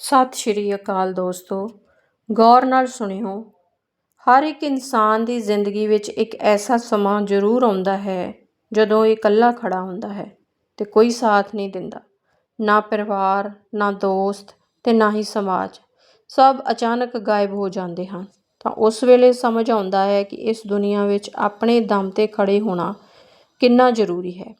ਸਤਿ ਸ਼੍ਰੀ ਅਕਾਲ ਦੋਸਤੋ। ਗੌਰ ਨਾਲ ਸੁਣਿਓ, ਹਰ ਇੱਕ ਇਨਸਾਨ ਦੀ ਜ਼ਿੰਦਗੀ ਵਿੱਚ ਇੱਕ ਐਸਾ ਸਮਾਂ ਜ਼ਰੂਰ ਆਉਂਦਾ ਹੈ ਜਦੋਂ ਇਹ ਇਕੱਲਾ ਖੜਾ ਹੁੰਦਾ ਹੈ ਤੇ ਕੋਈ ਸਾਥ ਨਹੀਂ ਦਿੰਦਾ। ਨਾ ਪਰਿਵਾਰ, ਨਾ ਦੋਸਤ ਤੇ ਨਾ ਹੀ ਸਮਾਜ। ਸਭ ਅਚਾਨਕ ਗਾਇਬ ਹੋ ਜਾਂਦੇ ਹਨ। ਤਾਂ ਉਸ ਵੇਲੇ ਸਮਝ ਆਉਂਦਾ ਹੈ ਕਿ ਇਸ ਦੁਨੀਆ ਵਿੱਚ ਆਪਣੇ ਦਮ ਤੇ ਖੜੇ ਹੋਣਾ ਕਿੰਨਾ ਜ਼ਰੂਰੀ ਹੈ।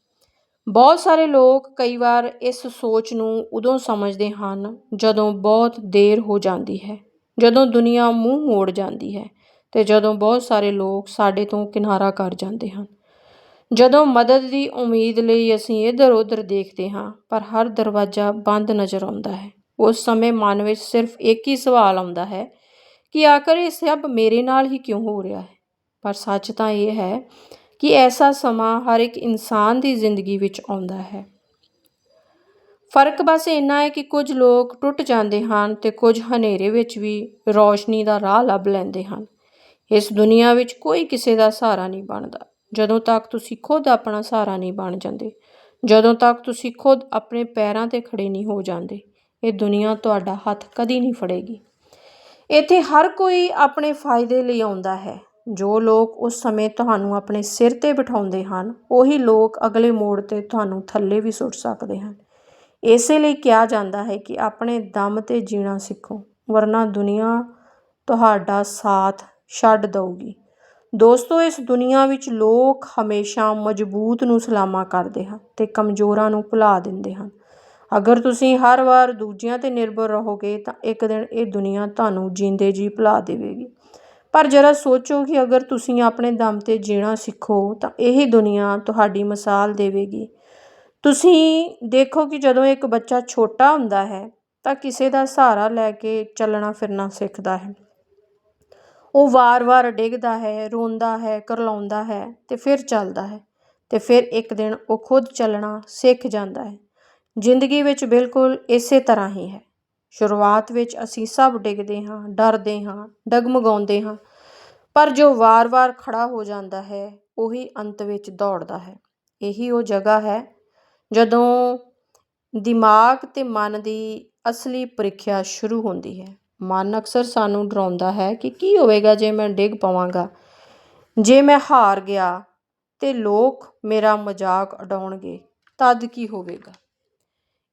ਬਹੁਤ ਸਾਰੇ ਲੋਕ ਕਈ ਵਾਰ ਇਸ ਸੋਚ ਨੂੰ ਉਦੋਂ ਸਮਝਦੇ ਹਨ ਜਦੋਂ ਬਹੁਤ ਦੇਰ ਹੋ ਜਾਂਦੀ ਹੈ, ਜਦੋਂ ਦੁਨੀਆ ਮੂੰਹ ਮੋੜ ਜਾਂਦੀ ਹੈ ਅਤੇ ਜਦੋਂ ਬਹੁਤ ਸਾਰੇ ਲੋਕ ਸਾਡੇ ਤੋਂ ਕਿਨਾਰਾ ਕਰ ਜਾਂਦੇ ਹਨ। ਜਦੋਂ ਮਦਦ ਦੀ ਉਮੀਦ ਲਈ ਅਸੀਂ ਇੱਧਰ ਉੱਧਰ ਦੇਖਦੇ ਹਾਂ, ਪਰ ਹਰ ਦਰਵਾਜ਼ਾ ਬੰਦ ਨਜ਼ਰ ਆਉਂਦਾ ਹੈ। ਉਸ ਸਮੇਂ ਮਨ ਵਿੱਚ ਸਿਰਫ ਇੱਕ ਹੀ ਸਵਾਲ ਆਉਂਦਾ ਹੈ ਕਿ ਆਖਰ ਇਹ ਸਭ ਮੇਰੇ ਨਾਲ ਹੀ ਕਿਉਂ ਹੋ ਰਿਹਾ ਹੈ? ਪਰ ਸੱਚ ਤਾਂ ਇਹ ਹੈ ਕਿ ਐਸਾ ਸਮਾਂ ਹਰ ਇੱਕ ਇਨਸਾਨ ਦੀ ਜ਼ਿੰਦਗੀ ਵਿੱਚ ਆਉਂਦਾ ਹੈ। ਫ਼ਰਕ ਬਸ ਇੰਨਾ ਹੈ ਕਿ ਕੁਝ ਲੋਕ ਟੁੱਟ ਜਾਂਦੇ ਹਨ ਤੇ ਕੁਝ ਹਨੇਰੇ ਵਿੱਚ ਵੀ ਰੌਸ਼ਨੀ ਦਾ ਰਾਹ ਲੱਭ ਲੈਂਦੇ ਹਨ। ਇਸ ਦੁਨੀਆ ਵਿੱਚ ਕੋਈ ਕਿਸੇ ਦਾ ਸਹਾਰਾ ਨਹੀਂ ਬਣਦਾ। ਜਦੋਂ ਤੱਕ ਤੁਸੀਂ ਖੁਦ ਆਪਣਾ ਸਹਾਰਾ ਨਹੀਂ ਬਣ ਜਾਂਦੇ, ਜਦੋਂ ਤੱਕ ਤੁਸੀਂ ਖੁਦ ਆਪਣੇ ਪੈਰਾਂ ਤੇ ਖੜੇ ਨਹੀਂ ਹੋ ਜਾਂਦੇ, ਇਹ ਦੁਨੀਆ ਤੁਹਾਡਾ ਹੱਥ ਕਦੀ ਨਹੀਂ ਫੜੇਗੀ। ਇੱਥੇ ਹਰ ਕੋਈ ਆਪਣੇ ਫਾਇਦੇ ਲਈ ਆਉਂਦਾ ਹੈ। ਜੋ ਲੋਕ ਉਸ ਸਮੇਂ ਤੁਹਾਨੂੰ ਆਪਣੇ ਸਿਰ ਤੇ ਬਿਠਾਉਂਦੇ ਹਨ, ਉਹੀ ਲੋਕ ਅਗਲੇ ਮੋੜ ਤੇ ਤੁਹਾਨੂੰ ਥੱਲੇ ਵੀ ਸੁੱਟ ਸਕਦੇ ਹਨ। ਇਸੇ ਲਈ ਕਿਹਾ ਜਾਂਦਾ ਹੈ ਕਿ ਆਪਣੇ ਦਮ ਤੇ ਜੀਣਾ ਸਿੱਖੋ, ਵਰਨਾ ਦੁਨੀਆ ਤੁਹਾਡਾ ਸਾਥ ਛੱਡ ਦਊਗੀ। ਦੋਸਤੋ, ਇਸ ਦੁਨੀਆ ਵਿੱਚ ਲੋਕ ਹਮੇਸ਼ਾ ਮਜ਼ਬੂਤ ਨੂੰ ਸਲਾਮਾ ਕਰਦੇ ਹਨ ਤੇ ਕਮਜ਼ੋਰਾਂ ਨੂੰ ਭੁਲਾ ਦਿੰਦੇ ਹਨ। ਅਗਰ ਤੁਸੀਂ ਹਰ ਵਾਰ ਦੂਜਿਆਂ ਤੇ ਨਿਰਭਰ ਰਹੋਗੇ ਤਾਂ ਇੱਕ ਦਿਨ ਇਹ ਦੁਨੀਆ ਤੁਹਾਨੂੰ ਜਿੰਦੇ ਜੀ ਭੁਲਾ ਦੇਵੇਗੀ। ਪਰ ਜਰਾ ਸੋਚੋ ਕਿ ਅਗਰ ਤੁਸੀਂ ਆਪਣੇ ਦਮ ਤੇ ਜੀਣਾ ਸਿੱਖੋ, ਤਾਂ ਇਹ ਦੁਨੀਆ ਤੁਹਾਡੀ ਮਿਸਾਲ ਦੇਵੇਗੀ। ਤੁਸੀਂ ਦੇਖੋ ਕਿ ਜਦੋਂ ਇੱਕ ਬੱਚਾ ਛੋਟਾ ਹੁੰਦਾ ਹੈ, ਤਾਂ ਕਿਸੇ ਦਾ ਸਹਾਰਾ ਲੈ ਕੇ ਚੱਲਣਾ ਫਿਰਨਾ ਸਿੱਖਦਾ ਹੈ। ਉਹ ਵਾਰ-ਵਾਰ ਡਿੱਗਦਾ ਹੈ, ਰੋਂਦਾ ਹੈ, ਕਰਲਾਉਂਦਾ ਹੈ ਤੇ ਫਿਰ ਚੱਲਦਾ ਹੈ ਤੇ ਫਿਰ ਇੱਕ ਦਿਨ ਉਹ ਖੁਦ ਚੱਲਣਾ ਸਿੱਖ ਜਾਂਦਾ ਹੈ। ਜ਼ਿੰਦਗੀ ਵਿੱਚ ਬਿਲਕੁਲ ਇਸੇ ਤਰ੍ਹਾਂ ਹੀ ਹੈ। ਸ਼ੁਰੂਆਤ ਵਿੱਚ ਅਸੀਂ ਸਭ ਡਿੱਗਦੇ ਹਾਂ, ਡਰਦੇ ਹਾਂ, ਡਗਮਗਾਉਂਦੇ ਹਾਂ, ਪਰ ਜੋ ਵਾਰ-ਵਾਰ ਖੜਾ ਹੋ ਜਾਂਦਾ ਹੈ, ਉਹੀ ਅੰਤ ਵਿੱਚ ਦੌੜਦਾ ਹੈ। ਇਹੀ ਉਹ ਜਗ੍ਹਾ ਹੈ ਜਦੋਂ ਦਿਮਾਗ ਤੇ ਮਨ ਦੀ ਅਸਲੀ ਪ੍ਰੀਖਿਆ ਸ਼ੁਰੂ ਹੁੰਦੀ ਹੈ। ਮਨ ਅਕਸਰ ਸਾਨੂੰ ਡਰਾਉਂਦਾ ਹੈ ਕਿ ਕੀ ਹੋਵੇਗਾ ਜੇ ਮੈਂ ਡਿੱਗ ਪਵਾਂਗਾ, ਜੇ ਮੈਂ ਹਾਰ ਗਿਆ ਤੇ ਲੋਕ ਮੇਰਾ ਮਜ਼ਾਕ ਉਡਾਉਣਗੇ, ਤਦ ਕੀ ਹੋਵੇਗਾ?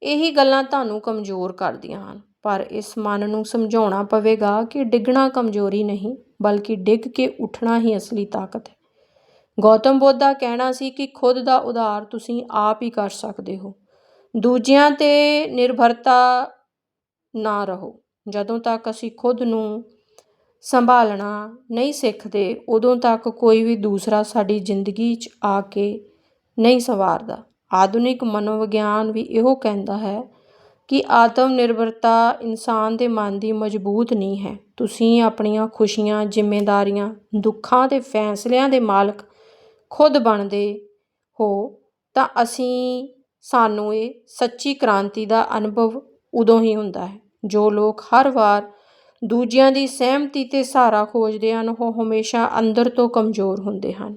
ਇਹੀ ਗੱਲਾਂ ਤੁਹਾਨੂੰ ਕਮਜ਼ੋਰ ਕਰਦੀਆਂ ਹਨ। ਪਰ ਇਸ ਮਨ ਨੂੰ ਸਮਝਾਉਣਾ ਪਵੇਗਾ ਕਿ ਡਿੱਗਣਾ ਕਮਜ਼ੋਰੀ ਨਹੀਂ, ਬਲਕਿ ਡਿੱਗ ਕੇ ਉੱਠਣਾ ਹੀ ਅਸਲੀ ਤਾਕਤ ਹੈ। ਗੌਤਮ ਬੁੱਧ ਦਾ ਕਹਿਣਾ ਸੀ ਕਿ ਖੁਦ ਦਾ ਉਧਾਰ ਤੁਸੀਂ ਆਪ ਹੀ ਕਰ ਸਕਦੇ ਹੋ। ਦੂਜਿਆਂ ਤੇ ਨਿਰਭਰਤਾ ਨਾ ਰਹੋ। ਜਦੋਂ ਤੱਕ ਅਸੀਂ ਖੁਦ ਨੂੰ ਸੰਭਾਲਣਾ ਨਹੀਂ ਸਿੱਖਦੇ, ਉਦੋਂ ਤੱਕ ਕੋਈ ਵੀ ਦੂਸਰਾ ਸਾਡੀ ਜ਼ਿੰਦਗੀ 'ਚ ਆ ਕੇ ਨਹੀਂ ਸਵਾਰਦਾ। ਆਧੁਨਿਕ ਮਨੋਵਿਗਿਆਨ ਵੀ ਇਹੋ ਕਹਿੰਦਾ ਹੈ ਕਿ ਆਤਮ ਨਿਰਭਰਤਾ ਇਨਸਾਨ ਦੇ ਮਨ ਦੀ ਮਜ਼ਬੂਤ ਨਹੀਂ ਹੈ। ਤੁਸੀਂ ਆਪਣੀਆਂ ਖੁਸ਼ੀਆਂ ਜ਼ਿੰਮੇਵਾਰੀਆਂ ਦੁੱਖਾਂ ਅਤੇ ਫੈਸਲਿਆਂ ਦੇ ਮਾਲਕ ਖੁਦ ਬਣਦੇ ਹੋ ਤਾਂ ਅਸੀਂ, ਸਾਨੂੰ ਇਹ ਸੱਚੀ ਕ੍ਰਾਂਤੀ ਦਾ ਅਨੁਭਵ ਉਦੋਂ ਹੀ ਹੁੰਦਾ ਹੈ, ਜੋ ਲੋਕ ਹਰ ਵਾਰ ਦੂਜਿਆਂ ਦੀ ਸਹਿਮਤੀ ਤੇ ਸਹਾਰਾ ਖੋਜਦੇ ਹਨ, ਉਹ ਹਮੇਸ਼ਾ ਅੰਦਰ ਤੋਂ ਕਮਜ਼ੋਰ ਹੁੰਦੇ ਹਨ।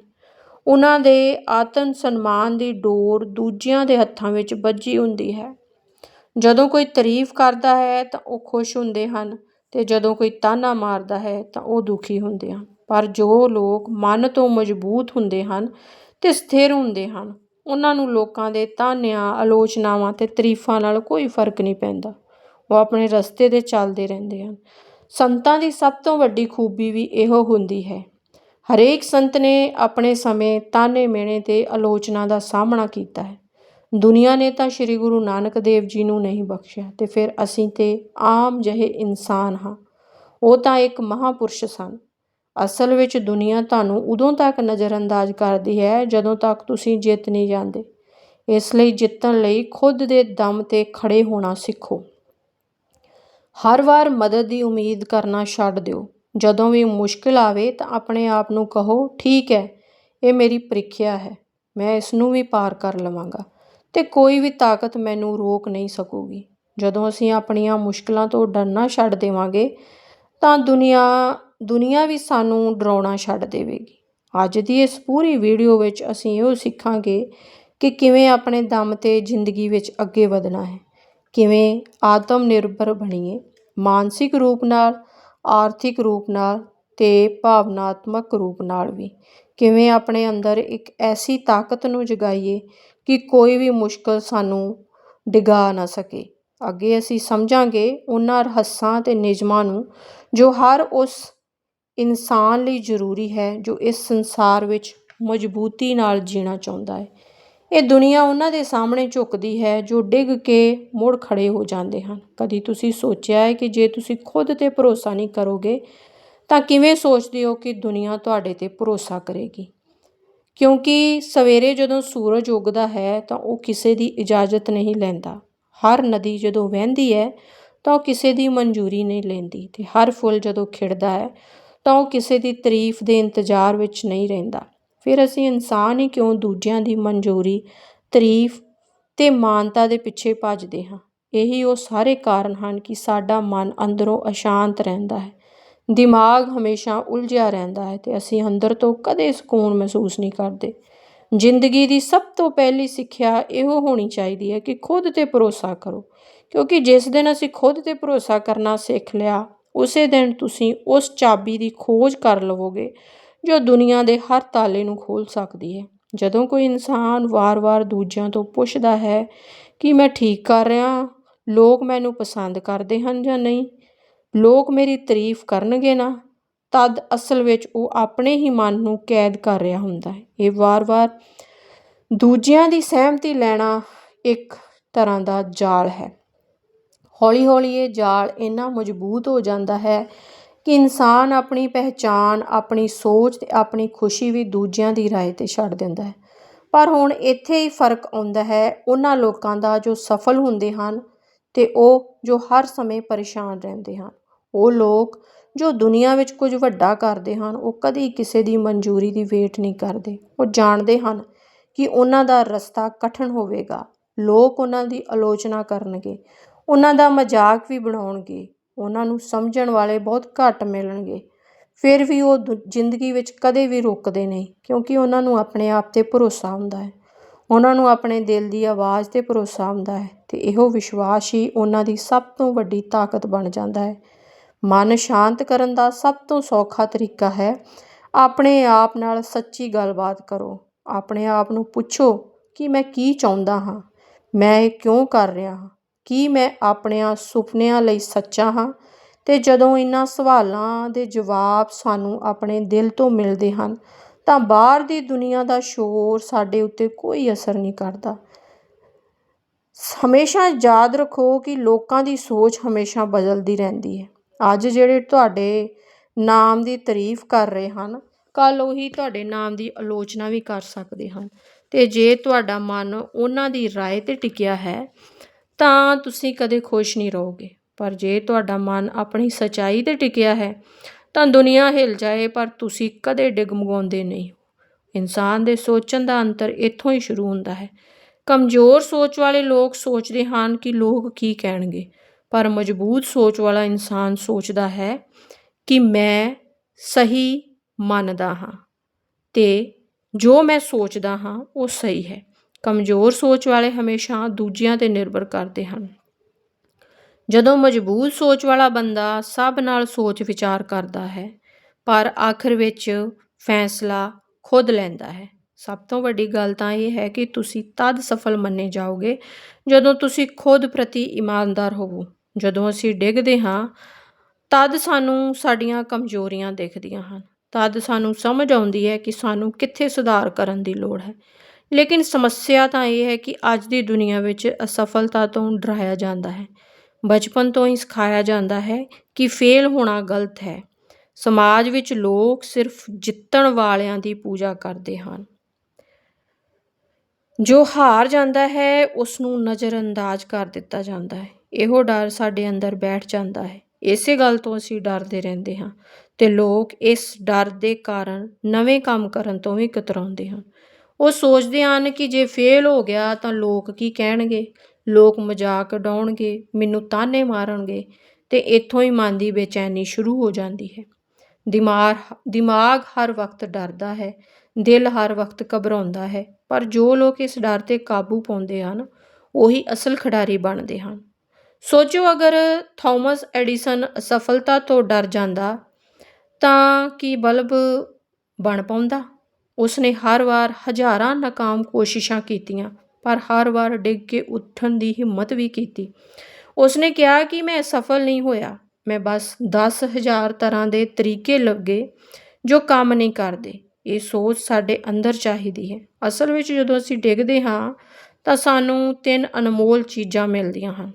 ਉਹਨਾਂ ਦੇ ਆਤਮ ਸਨਮਾਨ ਦੀ ਡੋਰ ਦੂਜਿਆਂ ਦੇ ਹੱਥਾਂ ਵਿੱਚ ਵੱਜੀ ਹੁੰਦੀ ਹੈ। ਜਦੋਂ ਕੋਈ ਤਾਰੀਫ ਕਰਦਾ ਹੈ ਤਾਂ ਉਹ ਖੁਸ਼ ਹੁੰਦੇ ਹਨ ਤੇ ਜਦੋਂ ਕੋਈ ਤਾਨਾ ਮਾਰਦਾ ਹੈ ਤਾਂ ਉਹ ਦੁਖੀ ਹੁੰਦੇ ਹਨ। ਪਰ ਜੋ ਲੋਕ ਮਨ ਤੋਂ ਮਜ਼ਬੂਤ ਹੁੰਦੇ ਹਨ ਤੇ ਸਥਿਰ ਹੁੰਦੇ ਹਨ, ਉਹਨਾਂ ਨੂੰ ਲੋਕਾਂ ਦੇ ਤਾਨਿਆਂ, ਆਲੋਚਨਾਵਾਂ ਤੇ ਤਾਰੀਫਾਂ ਨਾਲ ਕੋਈ ਫ਼ਰਕ ਨਹੀਂ ਪੈਂਦਾ। ਉਹ ਆਪਣੇ ਰਸਤੇ ਤੇ ਚੱਲਦੇ ਰਹਿੰਦੇ ਹਨ। ਸੰਤਾਂ ਦੀ ਸਭ ਤੋਂ ਵੱਡੀ ਖੂਬੀ ਵੀ ਇਹੋ ਹੁੰਦੀ ਹੈ। ਹਰੇਕ ਸੰਤ ਨੇ ਆਪਣੇ ਸਮੇਂ ਤਾਨੇ ਮਿਹਣੇ ਤੇ ਆਲੋਚਨਾ ਦਾ ਸਾਹਮਣਾ ਕੀਤਾ ਹੈ। ਦੁਨੀਆ ਨੇ ਤਾਂ ਸ੍ਰੀ ਗੁਰੂ ਨਾਨਕ ਦੇਵ ਜੀ ਨੂੰ ਨਹੀਂ ਬਖਸ਼ਿਆ ਤੇ ਫਿਰ ਅਸੀਂ ਤੇ ਆਮ ਜਿਹੇ ਇਨਸਾਨ ਹਾਂ। ਉਹ ਤਾਂ ਇੱਕ ਮਹਾਪੁਰਸ਼ ਸਨ। ਅਸਲ ਵਿੱਚ ਦੁਨੀਆ ਤੁਹਾਨੂੰ ਉਦੋਂ ਤੱਕ ਨਜ਼ਰਅੰਦਾਜ਼ ਕਰਦੀ ਹੈ ਜਦੋਂ ਤੱਕ ਤੁਸੀਂ ਜਿੱਤ ਨਹੀਂ ਜਾਂਦੇ। ਇਸ ਲਈ ਜਿੱਤਣ ਲਈ ਖੁਦ ਦੇ ਦਮ ਤੇ ਖੜੇ ਹੋਣਾ ਸਿੱਖੋ। ਹਰ ਵਾਰ ਮਦਦ ਦੀ ਉਮੀਦ ਕਰਨਾ ਛੱਡ ਦਿਓ। ਜਦੋਂ ਵੀ ਮੁਸ਼ਕਿਲ ਆਵੇ ਤਾਂ ਆਪਣੇ ਆਪ ਨੂੰ ਕਹੋ, ਠੀਕ ਹੈ, ਇਹ ਮੇਰੀ ਪ੍ਰੀਖਿਆ ਹੈ। ਮੈਂ ਇਸ ਨੂੰ ਵੀ ਪਾਰ ਕਰ ਲਵਾਂਗਾ। ਤੇ ਕੋਈ ਵੀ ਤਾਕਤ ਮੈਨੂੰ ਰੋਕ ਨਹੀਂ ਸਕੂਗੀ। ਜਦੋਂ ਅਸੀਂ ਆਪਣੀਆਂ ਮੁਸ਼ਕਲਾਂ ਤੋਂ ਡਰਨਾ ਛੱਡ ਦੇਵਾਂਗੇ, ਤਾਂ ਦੁਨੀਆ ਦੁਨੀਆ ਵੀ ਸਾਨੂੰ ਡਰਾਉਣਾ ਛੱਡ ਦੇਵੇਗੀ। ਅੱਜ ਦੀ ਇਸ ਪੂਰੀ ਵੀਡੀਓ ਵਿੱਚ ਅਸੀਂ ਇਹ ਸਿੱਖਾਂਗੇ ਕਿ ਕਿਵੇਂ ਆਪਣੇ ਦਮ ਤੇ ਜ਼ਿੰਦਗੀ ਵਿੱਚ ਅੱਗੇ ਵਧਣਾ ਹੈ, ਕਿਵੇਂ ਆਤਮ ਨਿਰਭਰ ਬਣੀਏ, ਮਾਨਸਿਕ ਰੂਪ ਨਾਲ, ਆਰਥਿਕ ਰੂਪ ਨਾਲ ਤੇ ਭਾਵਨਾਤਮਕ ਰੂਪ ਨਾਲ ਵੀ। ਕਿਵੇਂ ਆਪਣੇ ਅੰਦਰ ਇੱਕ ਐਸੀ ਤਾਕਤ ਨੂੰ ਜਗਾਈਏ ਕਿ ਕੋਈ ਵੀ ਮੁਸ਼ਕਲ ਸਾਨੂੰ ਡਿਗਾ ਨਾ ਸਕੇ। ਅੱਗੇ ਅਸੀਂ ਸਮਝਾਂਗੇ ਉਹਨਾਂ ਰਹੱਸਾਂ ਤੇ ਨਿਯਮਾਂ ਨੂੰ ਜੋ ਹਰ ਉਸ ਇਨਸਾਨ ਲਈ ਜ਼ਰੂਰੀ ਹੈ, ਜੋ ਇਸ ਸੰਸਾਰ ਵਿੱਚ ਮਜ਼ਬੂਤੀ ਨਾਲ ਜੀਣਾ ਚਾਹੁੰਦਾ ਹੈ। ਇਹ ਦੁਨੀਆ ਉਹਨਾਂ ਦੇ ਸਾਹਮਣੇ ਝੁਕਦੀ ਹੈ ਜੋ ਡਿੱਗ ਕੇ ਮੁੜ ਖੜੇ ਹੋ ਜਾਂਦੇ ਹਨ। ਕਦੀ ਤੁਸੀਂ ਸੋਚਿਆ ਹੈ ਕਿ ਜੇ ਤੁਸੀਂ ਖੁਦ ਤੇ ਭਰੋਸਾ ਨਹੀਂ ਕਰੋਗੇ, ਤਾਂ ਕਿਵੇਂ ਸੋਚਦੇ ਹੋ ਕਿ ਦੁਨੀਆ ਤੁਹਾਡੇ ਤੇ ਭਰੋਸਾ ਕਰੇਗੀ? ਕਿਉਂਕਿ ਸਵੇਰੇ ਜਦੋਂ ਸੂਰਜ ਉੱਗਦਾ ਹੈ ਤਾਂ ਉਹ ਕਿਸੇ ਦੀ ਇਜਾਜ਼ਤ ਨਹੀਂ ਲੈਂਦਾ। ਹਰ ਨਦੀ ਜਦੋਂ ਵਹਿੰਦੀ ਹੈ ਤਾਂ ਉਹ ਕਿਸੇ ਦੀ ਮਨਜ਼ੂਰੀ ਨਹੀਂ ਲੈਂਦੀ ਤੇ ਹਰ ਫੁੱਲ ਜਦੋਂ ਖਿੜਦਾ ਹੈ ਤਾਂ ਉਹ ਕਿਸੇ ਦੀ ਤਾਰੀਫ ਦੇ ਇੰਤਜ਼ਾਰ ਵਿੱਚ ਨਹੀਂ ਰਹਿੰਦਾ। ਫਿਰ ਅਸੀਂ ਇਨਸਾਨ ਹੀ ਕਿਉਂ ਦੂਜਿਆਂ ਦੀ ਮਨਜ਼ੂਰੀ, ਤਾਰੀਫ ਤੇ ਮਾਨਤਾ ਦੇ ਪਿੱਛੇ ਭੱਜਦੇ ਹਾਂ? ਇਹੀ ਉਹ ਸਾਰੇ ਕਾਰਨ ਹਨ ਕਿ ਸਾਡਾ ਮਨ ਅੰਦਰੋਂ ਅਸ਼ਾਂਤ ਰਹਿੰਦਾ ਹੈ। ਦਿਮਾਗ ਹਮੇਸ਼ਾ ਉਲਝਿਆ ਰਹਿੰਦਾ ਹੈ ਤੇ ਅਸੀਂ ਅੰਦਰ ਤੋਂ ਕਦੇ ਸਕੂਨ ਮਹਿਸੂਸ ਨਹੀਂ ਕਰਦੇ। ਜ਼ਿੰਦਗੀ ਦੀ ਸਭ ਤੋਂ ਪਹਿਲੀ ਸਿੱਖਿਆ ਇਹੋ ਹੋਣੀ ਚਾਹੀਦੀ ਹੈ ਕਿ ਖੁਦ ਤੇ ਭਰੋਸਾ ਕਰੋ, ਕਿਉਂਕਿ ਜਿਸ ਦਿਨ ਅਸੀਂ ਖੁਦ ਤੇ ਭਰੋਸਾ ਕਰਨਾ ਸਿੱਖ ਲਿਆ, ਉਸੇ ਦਿਨ ਤੁਸੀਂ ਉਸ ਚਾਬੀ ਦੀ ਖੋਜ ਕਰ ਲਵੋਗੇ ਜੋ ਦੁਨੀਆ ਦੇ ਹਰ ਤਾਲੇ ਨੂੰ ਖੋਲ ਸਕਦੀ ਹੈ। ਜਦੋਂ ਕੋਈ ਇਨਸਾਨ ਵਾਰ-ਵਾਰ ਦੂਜਿਆਂ ਤੋਂ ਪੁੱਛਦਾ ਹੈ ਕਿ ਮੈਂ ਠੀਕ ਕਰ ਰਿਹਾ, ਲੋਕ ਮੈਨੂੰ ਪਸੰਦ ਕਰਦੇ ਹਨ ਜਾਂ ਨਹੀਂ ਲੋਕ ਮੇਰੀ ਤਾਰੀਫ ਕਰਨਗੇ ਨਾ, ਤਦ ਅਸਲ ਵਿੱਚ ਉਹ ਆਪਣੇ ਹੀ ਮਨ ਨੂੰ ਕੈਦ ਕਰ ਰਿਹਾ ਹੁੰਦਾ ਹੈ। ਇਹ ਵਾਰ-ਵਾਰ ਦੂਜਿਆਂ ਦੀ ਸਹਿਮਤੀ ਲੈਣਾ ਇੱਕ ਤਰ੍ਹਾਂ ਦਾ ਜਾਲ ਹੈ। ਹੌਲੀ-ਹੌਲੀ ਇਹ ਜਾਲ ਇੰਨਾ ਮਜ਼ਬੂਤ ਹੋ ਜਾਂਦਾ ਹੈ ਕਿ ਇਨਸਾਨ ਆਪਣੀ ਪਹਿਚਾਨ ਆਪਣੀ ਸੋਚ ਤੇ ਆਪਣੀ ਖੁਸ਼ੀ ਵੀ ਦੂਜਿਆਂ ਦੀ ਰਾਏ ਤੇ ਛੱਡ ਦਿੰਦਾ ਹੈ। ਪਰ ਹੁਣ ਇੱਥੇ ਹੀ ਫ਼ਰਕ ਆਉਂਦਾ ਹੈ ਉਹਨਾਂ ਲੋਕਾਂ ਦਾ ਜੋ ਸਫਲ ਹੁੰਦੇ ਹਨ ਤੇ ਉਹ ਜੋ ਹਰ ਸਮੇਂ ਪਰੇਸ਼ਾਨ ਰਹਿੰਦੇ ਹਨ। ਉਹ ਲੋਕ ਜੋ ਦੁਨੀਆ ਵਿੱਚ ਕੁਝ ਵੱਡਾ ਕਰਦੇ ਹਨ, ਉਹ ਕਦੀ ਕਿਸੇ ਦੀ ਮਨਜ਼ੂਰੀ ਦੀ ਵੇਟ ਨਹੀਂ ਕਰਦੇ। ਉਹ ਜਾਣਦੇ ਹਨ ਕਿ ਉਹਨਾਂ ਦਾ ਰਸਤਾ ਕਠਿਨ ਹੋਵੇਗਾ। ਲੋਕ ਉਹਨਾਂ ਦੀ ਆਲੋਚਨਾ ਕਰਨਗੇ। ਉਹਨਾਂ ਦਾ ਮਜ਼ਾਕ ਵੀ ਬਣਾਉਣਗੇ। ਉਹਨਾਂ ਨੂੰ ਸਮਝਣ ਵਾਲੇ ਬਹੁਤ ਘੱਟ ਮਿਲਣਗੇ। ਫਿਰ ਵੀ ਉਹ ਜ਼ਿੰਦਗੀ ਵਿੱਚ ਕਦੇ ਵੀ ਰੁਕਦੇ ਨਹੀਂ, ਕਿਉਂਕਿ ਉਹਨਾਂ ਨੂੰ ਆਪਣੇ ਆਪ ਤੇ ਭਰੋਸਾ ਹੁੰਦਾ ਹੈ। ਉਹਨਾਂ ਨੂੰ ਆਪਣੇ ਦਿਲ ਦੀ ਆਵਾਜ਼ ਤੇ ਭਰੋਸਾ ਹੁੰਦਾ ਹੈ ਤੇ ਇਹੋ ਵਿਸ਼ਵਾਸ ਹੀ ਉਹਨਾਂ ਦੀ ਸਭ ਤੋਂ ਵੱਡੀ ਤਾਕਤ ਬਣ ਜਾਂਦਾ ਹੈ। ਮਨ ਸ਼ਾਂਤ ਕਰਨ ਦਾ ਸਭ ਤੋਂ ਸੌਖਾ ਤਰੀਕਾ ਹੈ। ਆਪਣੇ ਆਪ ਨਾਲ ਸੱਚੀ ਗੱਲਬਾਤ ਕਰੋ। ਆਪਣੇ ਆਪ ਨੂੰ ਪੁੱਛੋ ਕਿ ਮੈਂ ਕੀ ਚਾਹੁੰਦਾ ਹਾਂ? ਮੈਂ ਇਹ ਕਿਉਂ ਕਰ ਰਿਹਾ ਹਾਂ? ਕੀ ਮੈਂ ਆਪਣਿਆਂ ਸੁਪਨਿਆਂ ਲਈ ਸੱਚਾ ਹਾਂ? ਤੇ ਜਦੋਂ ਇਹਨਾਂ ਸਵਾਲਾਂ ਦੇ ਜਵਾਬ ਸਾਨੂੰ ਆਪਣੇ ਦਿਲ ਤੋਂ ਮਿਲਦੇ ਹਨ, ਤਾਂ ਬਾਹਰ ਦੀ ਦੁਨੀਆ ਦਾ ਸ਼ੋਰ ਸਾਡੇ ਉੱਤੇ ਕੋਈ ਅਸਰ ਨਹੀਂ ਕਰਦਾ। ਹਮੇਸ਼ਾ ਯਾਦ ਰੱਖੋ ਕਿ ਲੋਕਾਂ ਦੀ ਸੋਚ ਹਮੇਸ਼ਾ ਬਦਲਦੀ ਰਹਿੰਦੀ ਹੈ। ਅੱਜ ਜਿਹੜੇ ਤੁਹਾਡੇ ਨਾਮ ਦੀ ਤਾਰੀਫ ਕਰ ਰਹੇ ਹਨ, ਕੱਲ੍ਹ ਉਹੀ ਤੁਹਾਡੇ ਨਾਮ ਦੀ ਆਲੋਚਨਾ ਵੀ ਕਰ ਸਕਦੇ ਹਨ। ਅਤੇ ਜੇ ਤੁਹਾਡਾ ਮਨ ਉਹਨਾਂ ਦੀ ਰਾਏ ਤੇ ਟਿਕਿਆ ਹੈ, ਤਾਂ ਤੁਸੀਂ ਕਦੇ ਖੁਸ਼ ਨਹੀਂ ਰਹੋਗੇ। ਪਰ ਜੇ ਤੁਹਾਡਾ ਮਨ ਆਪਣੀ ਸੱਚਾਈ ਤੇ ਟਿਕਿਆ ਹੈ, ਤਾਂ ਦੁਨੀਆ ਹਿਲ ਜਾਏ, ਪਰ ਤੁਸੀਂ ਕਦੇ ਡਿਗਮਗਾਉਂਦੇ ਨਹੀਂ ਇਨਸਾਨ ਦੇ ਸੋਚਣ ਦਾ ਅੰਤਰ ਇੱਥੋਂ ਹੀ ਸ਼ੁਰੂ ਹੁੰਦਾ ਹੈ। ਕਮਜ਼ੋਰ ਸੋਚ ਵਾਲੇ ਲੋਕ ਸੋਚਦੇ ਹਨ ਕਿ ਲੋਕ ਕੀ ਕਹਿਣਗੇ। ਪਰ ਮਜ਼ਬੂਤ ਸੋਚ ਵਾਲਾ ਇਨਸਾਨ ਸੋਚਦਾ ਹੈ ਕਿ ਮੈਂ ਸਹੀ ਮੰਨਦਾ ਹਾਂ ਤੇ ਜੋ ਮੈਂ ਸੋਚਦਾ ਹਾਂ ਉਹ ਸਹੀ ਹੈ। ਕਮਜ਼ੋਰ ਸੋਚ ਵਾਲੇ ਹਮੇਸ਼ਾ ਦੂਜਿਆਂ ਤੇ ਨਿਰਭਰ ਕਰਦੇ ਹਨ। ਜਦੋਂ ਮਜ਼ਬੂਤ ਸੋਚ ਵਾਲਾ ਬੰਦਾ ਸਭ ਨਾਲ ਸੋਚ ਵਿਚਾਰ ਕਰਦਾ ਹੈ, ਪਰ ਆਖਰ ਵਿੱਚ ਫੈਸਲਾ ਖੁਦ ਲੈਂਦਾ ਹੈ। ਸਭ ਤੋਂ ਵੱਡੀ ਗੱਲ ਤਾਂ ਇਹ ਹੈ ਕਿ ਤੁਸੀਂ ਤਦ ਸਫਲ ਮੰਨੇ ਜਾਓਗੇ ਜਦੋਂ ਤੁਸੀਂ ਖੁਦ ਪ੍ਰਤੀ ਇਮਾਨਦਾਰ ਹੋਵੋ। ਜਦੋਂ ਅਸੀਂ ਡਿੱਗਦੇ ਹਾਂ, ਤਦ ਸਾਨੂੰ ਸਾਡੀਆਂ ਕਮਜ਼ੋਰੀਆਂ ਦਿਖਦੀਆਂ ਹਨ। ਤਦ ਸਾਨੂੰ ਸਮਝ ਆਉਂਦੀ ਹੈ ਕਿ ਸਾਨੂੰ ਕਿੱਥੇ ਸੁਧਾਰ ਕਰਨ ਦੀ ਲੋੜ ਹੈ। ਲੇਕਿਨ ਸਮੱਸਿਆ ਤਾਂ ਇਹ ਹੈ ਕਿ ਅੱਜ ਦੀ ਦੁਨੀਆ ਵਿੱਚ ਅਸਫਲਤਾ ਤੋਂ ਡਰਾਇਆ ਜਾਂਦਾ ਹੈ। ਬਚਪਨ ਤੋਂ ਹੀ ਸਿਖਾਇਆ ਜਾਂਦਾ ਹੈ ਕਿ ਫੇਲ ਹੋਣਾ ਗਲਤ ਹੈ। ਸਮਾਜ ਵਿੱਚ ਲੋਕ ਸਿਰਫ ਜਿੱਤਣ ਵਾਲਿਆਂ ਦੀ ਪੂਜਾ ਕਰਦੇ ਹਨ। ਜੋ ਹਾਰ ਜਾਂਦਾ ਹੈ ਉਸ ਨੂੰ ਨਜ਼ਰਅੰਦਾਜ਼ ਕਰ ਦਿੱਤਾ ਜਾਂਦਾ ਹੈ। ਇਹੋ ਡਰ ਸਾਡੇ ਅੰਦਰ ਬੈਠ ਜਾਂਦਾ ਹੈ। ਇਸੇ ਗੱਲ ਤੋਂ ਅਸੀਂ ਡਰਦੇ ਰਹਿੰਦੇ ਹਾਂ ਤੇ ਲੋਕ ਇਸ ਡਰ ਦੇ ਕਾਰਨ ਨਵੇਂ ਕੰਮ ਕਰਨ ਤੋਂ ਵੀ ਕਤਰਾਉਂਦੇ ਹਨ। ਉਹ ਸੋਚਦੇ ਹਨ ਕਿ ਜੇ ਫੇਲ ਹੋ ਗਿਆ ਤਾਂ ਲੋਕ ਕੀ ਕਹਿਣਗੇ? ਲੋਕ ਮਜ਼ਾਕ ਉਡਾਉਣਗੇ, ਮੈਨੂੰ ਤਾਨੇ ਮਾਰਨਗੇ ਤੇ ਇੱਥੋਂ ਹੀ ਮਨ ਦੀ ਬੇਚੈਨੀ ਸ਼ੁਰੂ ਹੋ ਜਾਂਦੀ ਹੈ। ਦਿਮਾਗ ਦਿਮਾਗ ਹਰ ਵਕਤ ਡਰਦਾ ਹੈ, ਦਿਲ ਹਰ ਵਕਤ ਘਬਰਾਉਂਦਾ ਹੈ, ਪਰ ਜੋ ਲੋਕ ਇਸ ਡਰ ਤੇ ਕਾਬੂ ਪਾਉਂਦੇ ਹਨ, ਉਹੀ ਅਸਲ ਖਿਡਾਰੀ ਬਣਦੇ ਹਨ। ਸੋਚੋ ਅਗਰ ਥਾਮਸ ਐਡੀਸਨ ਅਸਫਲਤਾ ਤੋਂ ਡਰ ਜਾਂਦਾ ਤਾਂ ਕੀ ਬਲਬ ਬਣ ਪਾਉਂਦਾ? ਉਸਨੇ ਹਰ ਵਾਰ ਹਜ਼ਾਰਾਂ ਨਾਕਾਮ ਕੋਸ਼ਿਸ਼ਾਂ ਕੀਤੀਆਂ, ਪਰ ਹਰ ਵਾਰ ਡਿੱਗ ਕੇ ਉੱਠਣ ਦੀ ਹਿੰਮਤ ਵੀ ਕੀਤੀ। ਉਸਨੇ ਕਿਹਾ ਕਿ ਮੈਂ ਸਫਲ ਨਹੀਂ ਹੋਇਆ। ਮੈਂ ਬਸ 10000 ਤਰ੍ਹਾਂ ਦੇ ਤਰੀਕੇ ਲੱਗੇ ਜੋ ਕੰਮ ਨਹੀਂ ਕਰਦੇ। ਇਹ ਸੋਚ ਸਾਡੇ ਅੰਦਰ ਚਾਹੀਦੀ ਹੈ। ਅਸਲ ਵਿੱਚ ਜਦੋਂ ਅਸੀਂ ਡਿੱਗਦੇ ਹਾਂ ਤਾਂ ਸਾਨੂੰ ਤਿੰਨ ਅਨਮੋਲ ਚੀਜ਼ਾਂ ਮਿਲਦੀਆਂ ਹਨ।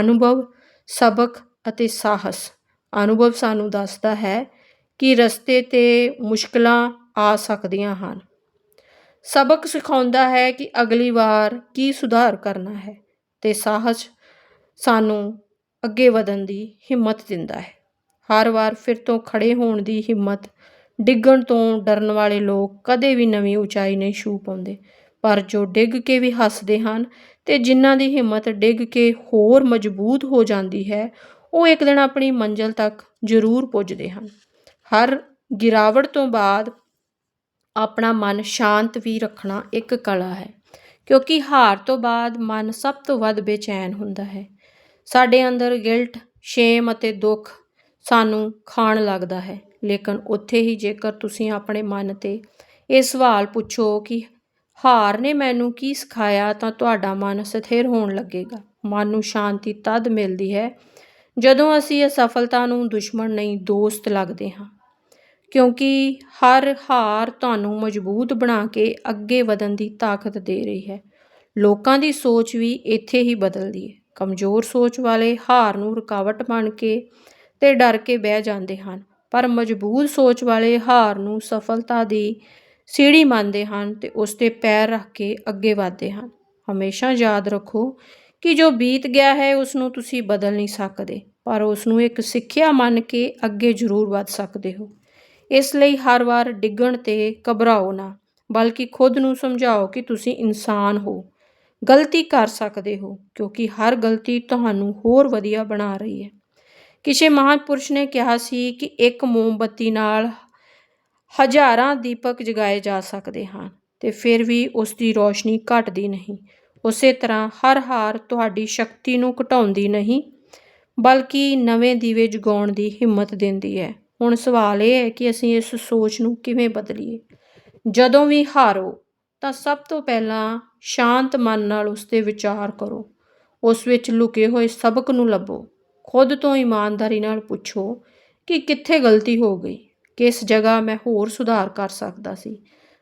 ਅਨੁਭਵ, ਸਬਕ ਅਤੇ ਸਾਹਸ। ਅਨੁਭਵ ਸਾਨੂੰ ਦੱਸਦਾ ਹੈ ਕਿ ਰਸਤੇ ਤੇ ਮੁਸ਼ਕਿਲਾਂ ਆ ਸਕਦੀਆਂ ਹਨ। ਸਬਕ ਸਿਖਾਉਂਦਾ ਹੈ ਕਿ ਅਗਲੀ ਵਾਰ ਕੀ ਸੁਧਾਰ ਕਰਨਾ ਹੈ ਅਤੇ ਸਾਹਸ ਸਾਨੂੰ ਅੱਗੇ ਵਧਣ ਦੀ ਹਿੰਮਤ ਦਿੰਦਾ ਹੈ। ਹਰ ਵਾਰ ਫਿਰ ਤੋਂ ਖੜੇ ਹੋਣ ਦੀ ਹਿੰਮਤ, ਡਿੱਗਣ ਤੋਂ ਡਰਨ ਵਾਲੇ ਲੋਕ ਕਦੇ ਵੀ ਨਵੀਂ ਉਚਾਈ ਨਹੀਂ ਛੂ ਪਾਉਂਦੇ, ਪਰ ਜੋ ਡਿੱਗ ਕੇ ਵੀ ਹੱਸਦੇ ਹਨ ਅਤੇ ਜਿਨ੍ਹਾਂ ਦੀ ਹਿੰਮਤ ਡਿੱਗ ਕੇ ਹੋਰ ਮਜ਼ਬੂਤ ਹੋ ਜਾਂਦੀ ਹੈ, ਉਹ ਇੱਕ ਦਿਨ ਆਪਣੀ ਮੰਜ਼ਿਲ ਤੱਕ ਜ਼ਰੂਰ ਪੁੱਜਦੇ ਹਨ। ਹਰ ਗਿਰਾਵਟ ਤੋਂ ਬਾਅਦ ਆਪਣਾ ਮਨ ਸ਼ਾਂਤ ਵੀ ਰੱਖਣਾ ਇੱਕ ਕਲਾ ਹੈ, ਕਿਉਂਕਿ ਹਾਰ ਤੋਂ ਬਾਅਦ ਮਨ ਸਭ ਤੋਂ ਵੱਧ ਬੇਚੈਨ ਹੁੰਦਾ ਹੈ। ਸਾਡੇ ਅੰਦਰ ਗਿਲਟ, ਸ਼ੇਮ ਅਤੇ ਦੁੱਖ ਸਾਨੂੰ ਖਾਣ ਲੱਗਦਾ ਹੈ, ਲੇਕਿਨ ਉੱਥੇ ਹੀ ਜੇਕਰ ਤੁਸੀਂ ਆਪਣੇ ਮਨ ਤੇ ਇਹ ਸਵਾਲ ਪੁੱਛੋ ਕਿ ਹਾਰ ਨੇ ਮੈਨੂੰ ਕੀ ਸਿਖਾਇਆ ਤਾਂ ਤੁਹਾਡਾ ਮਨ ਸਥਿਰ ਹੋਣ ਲੱਗੇਗਾ। ਮਨ ਨੂੰ ਸ਼ਾਂਤੀ ਤਦ ਮਿਲਦੀ ਹੈ ਜਦੋਂ ਅਸੀਂ ਅਸਫਲਤਾ ਨੂੰ ਦੁਸ਼ਮਣ ਨਹੀਂ, ਦੋਸਤ ਲੱਗਦੇ ਹਾਂ। ਕਿਉਂਕਿ ਹਰ ਹਾਰ ਤੁਹਾਨੂੰ ਮਜ਼ਬੂਤ ਬਣਾ ਕੇ ਅੱਗੇ ਵਧਣ ਦੀ ਤਾਕਤ ਦੇ ਰਹੀ ਹੈ। ਲੋਕਾਂ ਦੀ ਸੋਚ ਵੀ ਇੱਥੇ ਹੀ ਬਦਲਦੀ ਹੈ। ਕਮਜ਼ੋਰ ਸੋਚ ਵਾਲੇ ਹਾਰ ਨੂੰ ਰੁਕਾਵਟ ਬਣ ਕੇ ਤੇ ਡਰ ਕੇ ਬਹਿ ਜਾਂਦੇ ਹਨ, ਪਰ ਮਜ਼ਬੂਤ ਸੋਚ ਵਾਲੇ ਹਾਰ ਨੂੰ ਸਫਲਤਾ ਦੀ ਸੀੜੀ ਮੰਨਦੇ ਹਨ ਤੇ ਉਸ ਤੇ ਪੈਰ ਰੱਖ ਕੇ ਅੱਗੇ ਵਧਦੇ ਹਨ। ਹਮੇਸ਼ਾ ਯਾਦ ਰੱਖੋ ਕਿ ਜੋ ਬੀਤ ਗਿਆ ਹੈ, ਉਸ ਨੂੰ ਤੁਸੀਂ ਬਦਲ ਨਹੀਂ ਸਕਦੇ, ਪਰ ਉਸ ਨੂੰ ਇੱਕ ਸਿੱਖਿਆ ਮੰਨ ਕੇ ਅੱਗੇ ਜ਼ਰੂਰ ਵੱਧ ਸਕਦੇ ਹੋ। ਇਸ ਲਈ ਹਰ ਵਾਰ ਡਿੱਗਣ ਤੇ ਘਬਰਾਓ ਨਾ, ਬਲਕਿ ਖੁਦ ਨੂੰ ਸਮਝਾਓ ਕਿ ਤੁਸੀਂ ਇਨਸਾਨ ਹੋ, ਗਲਤੀ ਕਰ ਸਕਦੇ ਹੋ, ਕਿਉਂਕਿ ਹਰ ਗਲਤੀ ਤੁਹਾਨੂੰ ਹੋਰ ਵਧੀਆ ਬਣਾ ਰਹੀ ਹੈ। ਕਿਸੇ ਮਹਾਂਪੁਰਸ਼ ਨੇ ਕਿਹਾ ਸੀ ਕਿ ਇੱਕ ਮੋਮਬੱਤੀ ਨਾਲ ਹਜ਼ਾਰਾਂ ਦੀਪਕ ਜਗਾਏ ਜਾ ਸਕਦੇ ਹਨ ਤੇ ਫਿਰ ਵੀ ਉਸ ਦੀ ਰੋਸ਼ਨੀ ਘਟਦੀ ਨਹੀਂ। ਉਸੇ ਤਰ੍ਹਾਂ ਹਰ ਹਾਰ ਤੁਹਾਡੀ ਸ਼ਕਤੀ ਨੂੰ ਘਟਾਉਂਦੀ ਨਹੀਂ, ਬਲਕਿ ਨਵੇਂ ਦੀਵੇ ਜਗਾਉਣ ਦੀ ਹਿੰਮਤ ਦਿੰਦੀ ਹੈ। ਹੁਣ ਸਵਾਲ ਇਹ ਹੈ ਕਿ ਅਸੀਂ ਇਸ ਸੋਚ ਨੂੰ ਕਿਵੇਂ ਬਦਲੀਏ? ਜਦੋਂ ਵੀ ਹਾਰੋ, ਤਾਂ ਸਭ ਤੋਂ ਪਹਿਲਾਂ ਸ਼ਾਂਤ ਮਨ ਨਾਲ ਉਸ ਤੇ ਵਿਚਾਰ ਕਰੋ। ਉਸ ਵਿੱਚ ਲੁਕੇ ਹੋਏ ਸਬਕ ਨੂੰ ਲੱਭੋ। ਖੁਦ ਤੋਂ ਇਮਾਨਦਾਰੀ ਨਾਲ ਪੁੱਛੋ ਕਿ ਕਿੱਥੇ ਗਲਤੀ ਹੋ ਗਈ। ਕਿਸ ਜਗ੍ਹਾ ਮੈਂ ਹੋਰ ਸੁਧਾਰ ਕਰ ਸਕਦਾ ਸੀ?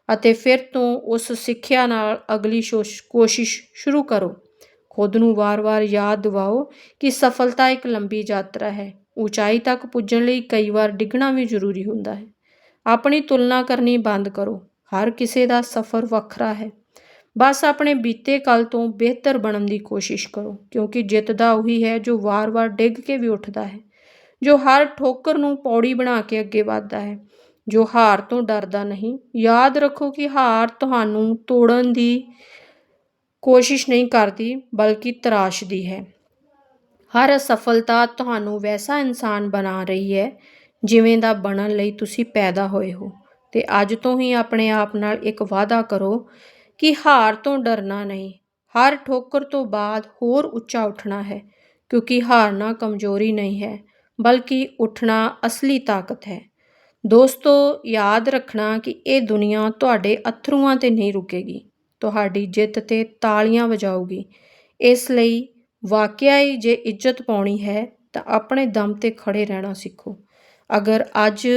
ਅਤੇ ਫਿਰ ਤੋਂ ਉਸ ਸਿੱਖਿਆ ਨਾਲ ਅਗਲੀ ਕੋਸ਼ਿਸ਼ ਸ਼ੁਰੂ ਕਰੋ। ਖੁਦ ਨੂੰ ਵਾਰ-ਵਾਰ ਯਾਦ ਦਿਵਾਓ ਕਿ ਸਫਲਤਾ ਇੱਕ ਲੰਬੀ ਯਾਤਰਾ ਹੈ। ਉਚਾਈ ਤੱਕ ਪੁੱਜਣ ਲਈ ਕਈ ਵਾਰ ਡਿੱਗਣਾ ਵੀ ਜ਼ਰੂਰੀ ਹੁੰਦਾ ਹੈ। ਆਪਣੀ ਤੁਲਨਾ ਕਰਨੀ ਬੰਦ ਕਰੋ। ਹਰ ਕਿਸੇ ਦਾ ਸਫ਼ਰ ਵੱਖਰਾ ਹੈ। ਬਸ ਆਪਣੇ ਬੀਤੇ ਕੱਲ ਤੋਂ ਬਿਹਤਰ ਬਣਨ ਦੀ ਕੋਸ਼ਿਸ਼ ਕਰੋ, ਕਿਉਂਕਿ ਜਿੱਤਦਾ ਉਹੀ ਹੈ ਜੋ ਵਾਰ-ਵਾਰ ਡਿੱਗ ਕੇ ਵੀ ਉੱਠਦਾ ਹੈ। ਜੋ ਹਰ ਠੋਕਰ ਨੂੰ ਪੌੜੀ ਬਣਾ ਕੇ ਅੱਗੇ ਵਧਦਾ ਹੈ। ਜੋ ਹਾਰ ਤੋਂ ਡਰਦਾ ਨਹੀਂ। ਯਾਦ ਰੱਖੋ ਕਿ ਹਾਰ ਤੁਹਾਨੂੰ ਤੋੜਨ ਦੀ ਕੋਸ਼ਿਸ਼ ਨਹੀਂ ਕਰਦੀ, ਬਲਕਿ ਤਰਾਸ਼ਦੀ ਹੈ। ਹਰ ਅਸਫਲਤਾ ਤੁਹਾਨੂੰ ਵੈਸਾ ਇਨਸਾਨ ਬਣਾ ਰਹੀ ਹੈ, ਜਿਵੇਂ ਦਾ ਬਣਨ ਲਈ ਤੁਸੀਂ ਪੈਦਾ ਹੋਏ ਹੋ। ਤੇ ਅੱਜ ਤੋਂ ਹੀ ਆਪਣੇ ਆਪ ਨਾਲ ਇੱਕ ਵਾਅਦਾ ਕਰੋ ਕਿ ਹਾਰ ਤੋਂ ਡਰਨਾ ਨਹੀਂ। ਹਰ ਠੋਕਰ ਤੋਂ ਬਾਅਦ ਹੋਰ ਉੱਚਾ ਉੱਠਣਾ ਹੈ, ਕਿਉਂਕਿ ਹਾਰਨਾ ਕਮਜ਼ੋਰੀ ਨਹੀਂ ਹੈ। ਬਲਕਿ ਉੱਠਣਾ ਅਸਲੀ ਤਾਕਤ ਹੈ। ਦੋਸਤੋ, ਯਾਦ ਰੱਖਣਾ ਕਿ ਇਹ ਦੁਨੀਆ ਤੁਹਾਡੇ ਅਥਰੂਆਂ ਤੇ ਨਹੀਂ ਰੁਕੇਗੀ। ਤੁਹਾਡੀ ਜਿੱਤ ਤੇ ਤਾਲੀਆਂ ਵਜਾਊਗੀ। ਇਸ ਲਈ ਵਾਕਿਆ ਹੀ ਜੇ ਇੱਜ਼ਤ ਪਾਉਣੀ ਹੈ, ਤਾਂ ਆਪਣੇ ਦਮ ਤੇ ਖੜੇ ਰਹਿਣਾ ਸਿੱਖੋ। ਅਗਰ ਅੱਜ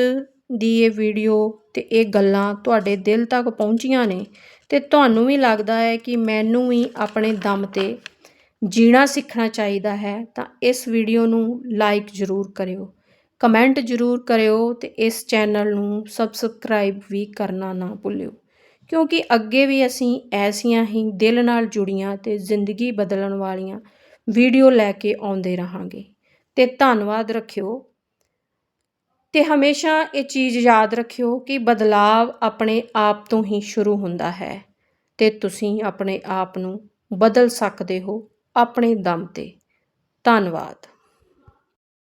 ਦੀ ਇਹ ਵੀਡੀਓ ਤੇ ਇਹ ਗੱਲਾਂ ਤੁਹਾਡੇ ਦਿਲ ਤੱਕ ਪਹੁੰਚੀਆਂ ਨੇ, ਤੇ ਤੁਹਾਨੂੰ ਵੀ ਲੱਗਦਾ ਹੈ ਕਿ ਮੈਨੂੰ ਵੀ ਆਪਣੇ ਦਮ ਤੇ ਜੀਣਾ ਸਿੱਖਣਾ ਚਾਹੀਦਾ ਹੈ, ਤਾਂ ਇਸ ਵੀਡੀਓ ਨੂੰ ਲਾਈਕ ਜ਼ਰੂਰ ਕਰਿਓ। ਕਮੈਂਟ ਜ਼ਰੂਰ ਕਰਿਓ ਤੇ ਇਸ ਚੈਨਲ ਨੂੰ ਸਬਸਕ੍ਰਾਈਬ ਵੀ ਕਰਨਾ ਨਾ ਭੁੱਲਿਓ। ਕਿਉਂਕਿ ਅੱਗੇ ਵੀ ਅਸੀਂ ਐਸੀਆਂ ਹੀ ਦਿਲ ਨਾਲ ਜੁੜੀਆਂ ਤੇ ਜ਼ਿੰਦਗੀ ਬਦਲਣ ਵਾਲੀਆਂ ਵੀਡੀਓ ਲੈ ਕੇ ਆਉਂਦੇ ਰਹਾਂਗੇ। ਤੇ ਧੰਨਵਾਦ ਰੱਖਿਓ। ਤੇ ਹਮੇਸ਼ਾ ਇਹ ਚੀਜ਼ ਯਾਦ ਰੱਖਿਓ ਕਿ ਬਦਲਾਵ ਆਪਣੇ ਆਪ ਤੋਂ ਹੀ ਸ਼ੁਰੂ ਹੁੰਦਾ ਹੈ ਤੇ ਤੁਸੀਂ ਆਪਣੇ ਆਪ ਨੂੰ ਬਦਲ ਸਕਦੇ ਹੋ। ਆਪਣੇ ਦਮ ਤੇ। ਧੰਨਵਾਦ।